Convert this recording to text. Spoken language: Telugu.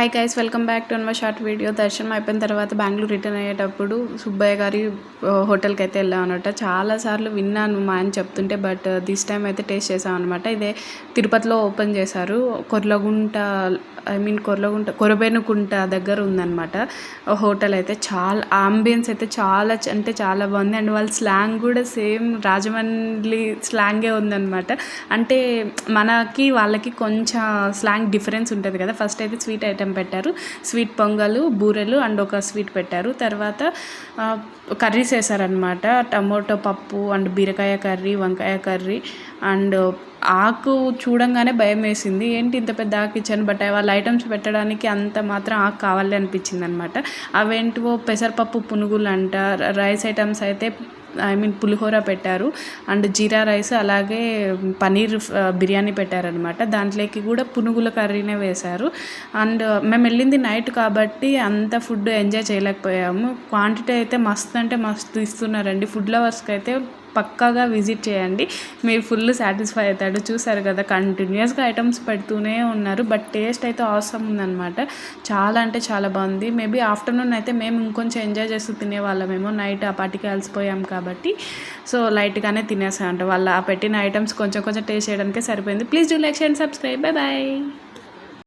Hi guys welcome back to my short video దర్శనం అయిపోయిన తర్వాత బెంగళూరు రిటర్న్ అయ్యేటప్పుడు సుబ్బయ్య గారి హోటల్కి అయితే వెళ్ళాం అనమాట చాలాసార్లు విన్నాను మా ఆయన చెప్తుంటే బట్ దిస్ టైం అయితే టేస్ట్ చేసాం అనమాట ఇదే తిరుపతిలో ఓపెన్ చేశారు. కొర్లగుంట ఐ మీన్ కొర్లగుంట కొరబేనుకుంట దగ్గర ఉందన్నమాట. హోటల్ అయితే చాలా ఆంబియన్స్ అయితే చాలా అంటే చాలా బాగుంది. అండ్ వాళ్ళ స్లాంగ్ కూడా సేమ్ రాజమండ్రి స్లాంగే ఉందన్నమాట. అంటే మనకి వాళ్ళకి కొంచెం స్లాంగ్ డిఫరెన్స్ ఉంటుంది కదా. ఫస్ట్ అయితే స్వీట్ ఐటెం పెట్టారు. స్వీట్ పొంగలు బూరెలు అండ్ ఒక స్వీట్ పెట్టారు. తర్వాత కర్రీస్ వేసారనమాట టమోటో పప్పు అండ్ బీరకాయ కర్రీ వంకాయ కర్రీ అండ్ ఆకు చూడంగానే భయం వేసింది. ఏంటి ఇంత పెద్ద ఆకు ఇచ్చాను బట్ వాళ్ళ ఐటమ్స్ పెట్టడానికి అంత మాత్రం ఆకు కావాలి అనిపించింది అనమాట అవేంటివో పెసరపప్పు పునుగులు అంట రైస్ ఐటమ్స్ అయితే ఐ మీన్ పులిహోర పెట్టారు. అండ్ జీరా రైస్ అలాగే పనీర్ బిర్యానీ పెట్టారనమాట దాంట్లోకి కూడా పునుగుల కర్రీనే వేశారు. అండ్ మేము వెళ్ళింది నైట్ కాబట్టి అంత ఫుడ్ ఎంజాయ్ చేయలేకపోయాము. క్వాంటిటీ అయితే మస్తు అంటే మస్తు ఇస్తున్నారండి. ఫుడ్ లవర్స్కి అయితే పక్కాగా విజిట్ చేయండి. మీరు ఫుల్ సాటిస్ఫై అవుతాడు. చూసారు కదా కంటిన్యూస్గా ఐటమ్స్ పెడుతూనే ఉన్నారు. బట్ టేస్ట్ అయితే అవసరం ఉందన్నమాట. చాలా అంటే చాలా బాగుంది. మేబీ ఆఫ్టర్నూన్ అయితే మేము ఇంకొంచెం ఎంజాయ్ చేస్తూ తినేవాళ్ళమేమో నైట్ ఆ పాటికి అలసిపోయాం కాబట్టి. సో లైట్గానే తినేసాం అంటే వాళ్ళు ఆ పెట్టిన ఐటమ్స్ కొంచెం కొంచెం టేస్ట్ చేయడానికే సరిపోయింది. Please do like and subscribe. Bye bye.